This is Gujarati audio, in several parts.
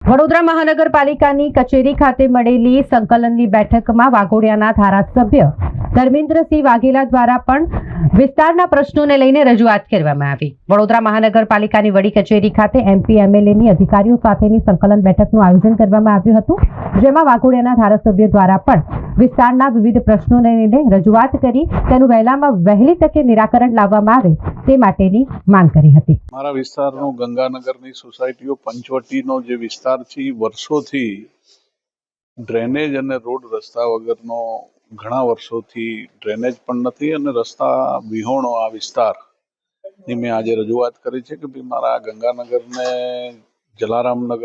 વડોદરા મહાનગરપાલિકાની કચેરી ખાતે મળેલી સંકલનની બેઠકમાં વાઘોડિયાના ધારાસભ્ય ધર્મેન્દ્રસિંહ વાઘેલા દ્વારા પણ વિસ્તારના પ્રશ્નોને લઈને રજૂઆત કરવામાં આવી. વડોદરા મહાનગરપાલિકાની વડી કચેરી ખાતે એમપી, એમએલએની અધિકારીઓ સાથેની સંકલન બેઠકનું આયોજન કરવામાં આવ્યું હતું, જેમાં વાઘોડિયાના ધારાસભ્ય દ્વારા પણ વિસ્તારના વિવિધ પ્રશ્નોને લઈને રજૂઆત કરી, તેનું વહેલામાં વહેલી તકે નિરાકરણ લાવવામાં આવે તે માટેની માંગ કરી હતી. મારા વિસ્તારનો ગંગાનગરની સોસાયટીઓ પંચવટીનો જે વિસ્તાર છે વર્ષોથી ડ્રેનેજ અને રોડ રસ્તા વગરનો ઘણા વર્ષોથી ડ્રેનેજ પણ નથી અને રસ્તા વિહોણો આ વિસ્તારની મેં આજે રજૂઆત કરી છે કે ભાઈ મારા ગંગાનગરને જલારામનગર,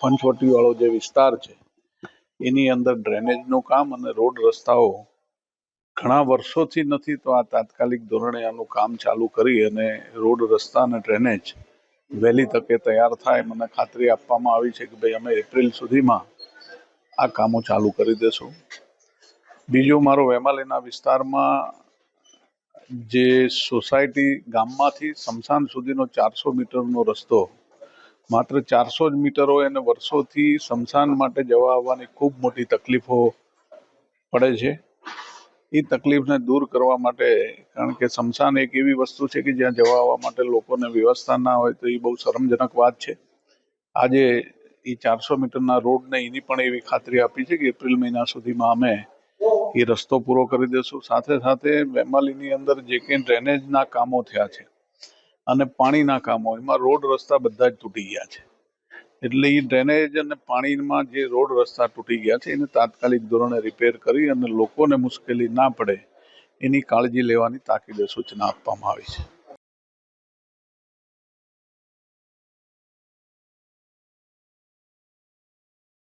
પંચવટીવાળો જે વિસ્તાર છે, એની અંદર ડ્રેનેજનું કામ અને રોડ રસ્તાઓ ઘણા વર્ષોથી નથી તો આ તાત્કાલિક ધોરણે આનું કામ ચાલુ કરી અને રોડ રસ્તા અને ડ્રેનેજ વહેલી તકે તૈયાર થાય. મને ખાતરી આપવામાં આવી છે કે ભાઈ અમે એપ્રિલ સુધીમાં આ કામો ચાલુ કરી દેશું. બીજું મારો વેમાલીના વિસ્તારમાં જે સોસાયટી ગામમાંથી સમસાન સુધીનો ચારસો મીટરનો રસ્તો, માત્ર ચારસો જ મીટર અને વર્ષોથી સમસાન માટે જવા આવવાની ખૂબ મોટી તકલીફો પડે છે. એ તકલીફને દૂર કરવા માટે, કારણ કે સમસાન એક એવી વસ્તુ છે કે જ્યાં જવા આવવા માટે લોકોને વ્યવસ્થા ના હોય તો એ બહુ શરમજનક વાત છે. આજે એ ચારસો મીટરના રોડને એની પણ એવી ખાતરી આપી છે કે એપ્રિલ મહિના સુધીમાં અમે એ રસ્તો પૂરો કરી દેશું. સાથે સાથે વેમાલીની અંદર જે કંઈ ડ્રેનેજના કામો થયા છે અને પાણીના કામો, એમાં રોડ રસ્તા બધા જ તૂટી ગયા છે. એટલે એ ડ્રેનેજ અને પાણીમાં જે રોડ રસ્તા તૂટી ગયા છે, એને તાત્કાલિક ધોરણે રિપેર કરી અને લોકોને મુશ્કેલી ના પડે એની કાળજી લેવાની તાકીદે સૂચના આપવામાં આવી છે.